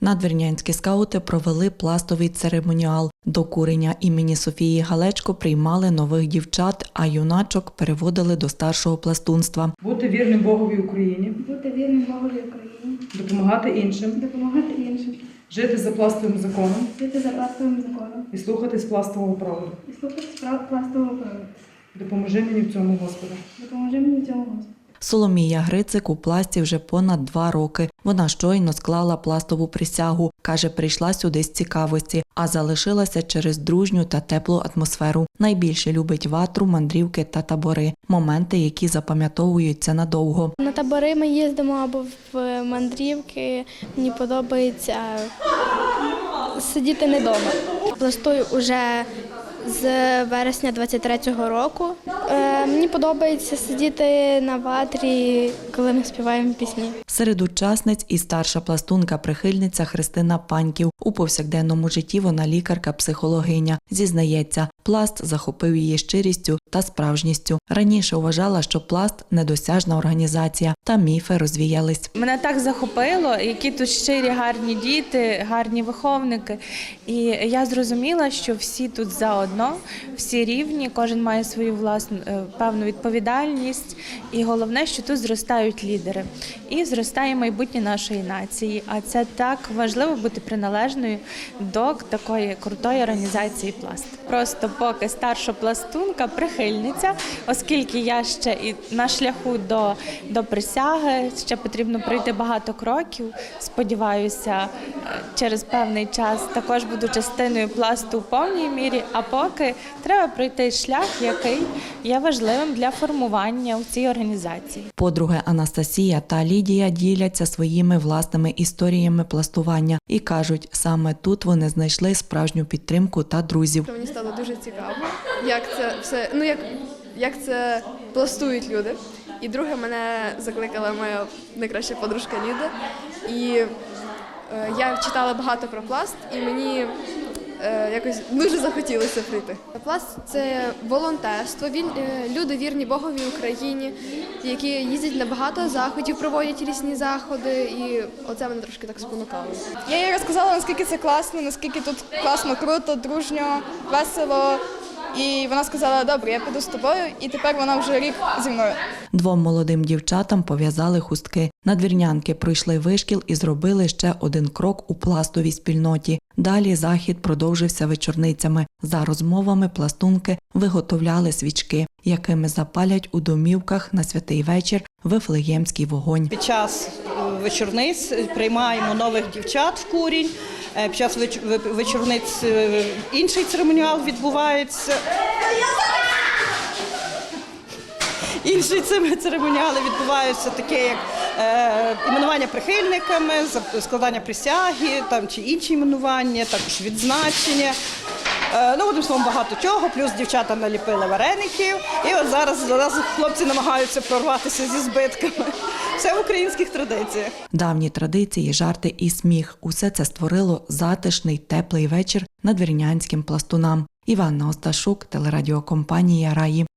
Надвірнянські скаути провели пластовий церемоніал. До курення імені Софії Галечко приймали нових дівчат, а юначок переводили до старшого пластунства. Бути вірним Богові Україні, бути вірним Богові Україні, допомагати іншим, допомагати іншим, жити за пластовим законом жити за пластовим законом і слухатись пластового проводу. і слухати справ пластового правила. Допоможи мені в цьому, Господи. Допоможи мені в цьому Господи. Соломія Грицик у пласті вже понад два роки. Вона щойно склала пластову присягу. каже, прийшла сюди з цікавості, а залишилася через дружню та теплу атмосферу. Найбільше любить ватру, мандрівки та табори, моменти, які запам'ятовуються надовго. На табори ми їздимо або в мандрівки. Мені подобається сидіти не вдома. Пластую уже з вересня 23-го року. Е, мені подобається сидіти на ватрі, коли ми співаємо пісні. Серед учасниць і старша пластунка-прихильниця Христина Паньків. У повсякденному житті вона лікарка-психологиня. Зізнається, пласт захопив її щирістю та справжністю. Раніше вважала, що пласт недосяжна організація, та міфи розвіялись. Мене так захопило, які тут щирі гарні діти, гарні виховники. І я зрозуміла, що всі тут заодно, всі рівні, кожен має свою власну певну відповідальність. І головне, що тут зростають лідери. І зростає майбутнє нашої нації. А це так важливо бути приналежною до такої крутої організації пласт. Просто поки старша пластунка, прихильниця, оскільки я ще і на шляху до, до присяги, ще потрібно пройти багато кроків. Сподіваюся, е, через певний час також буду частиною пласту в повній мірі. А поки треба пройти шлях, який є важливим для формування в цій організації. Подруги Анастасія та Лідія діляться своїми власними історіями пластування і кажуть, саме тут вони знайшли справжню підтримку та друзів. Мені стало дуже цікаво, як це все, ну як, як це пластують люди. І друге, мене закликала моя найкраща подружка Ліда. І е, я читала багато про пласт, і мені якось дуже захотілося прийти. Пласт це волонтерство. Він е, люди вірні Богові Україні, які їздять на багато заходів, проводять різні заходи, і оце мене трошки так спонукало. Я їй розказала, наскільки це класно, наскільки тут класно, круто, дружньо, весело. І вона сказала, добре, я піду з тобою, і тепер вона вже рік зі мною. Двом молодим дівчатам пов'язали хустки. Надвірнянки пройшли вишкіл і зробили ще один крок у пластовій спільноті. Далі захід продовжився вечорницями. За розмовами пластунки виготовляли свічки, якими запалять у домівках на святий вечір вифлеємський вогонь. Під час е, вечорниць приймаємо нових дівчат в курінь. Е, Під час вечорниць е, інший церемоніал відбувається. Інші церемоніали відбуваються таке, як іменування прихильниками, складання присяги там, чи інші іменування, також відзначення. Е, ну, одним словом, багато чого, плюс дівчата наліпили вареників. І от зараз зараз хлопці намагаються прорватися зі збитками. Все в українських традиціях. Давні традиції, жарти і сміх усе це створило затишний теплий вечір надвірнянським пластунам. Іванна Осташук, телерадіокомпанія Раї.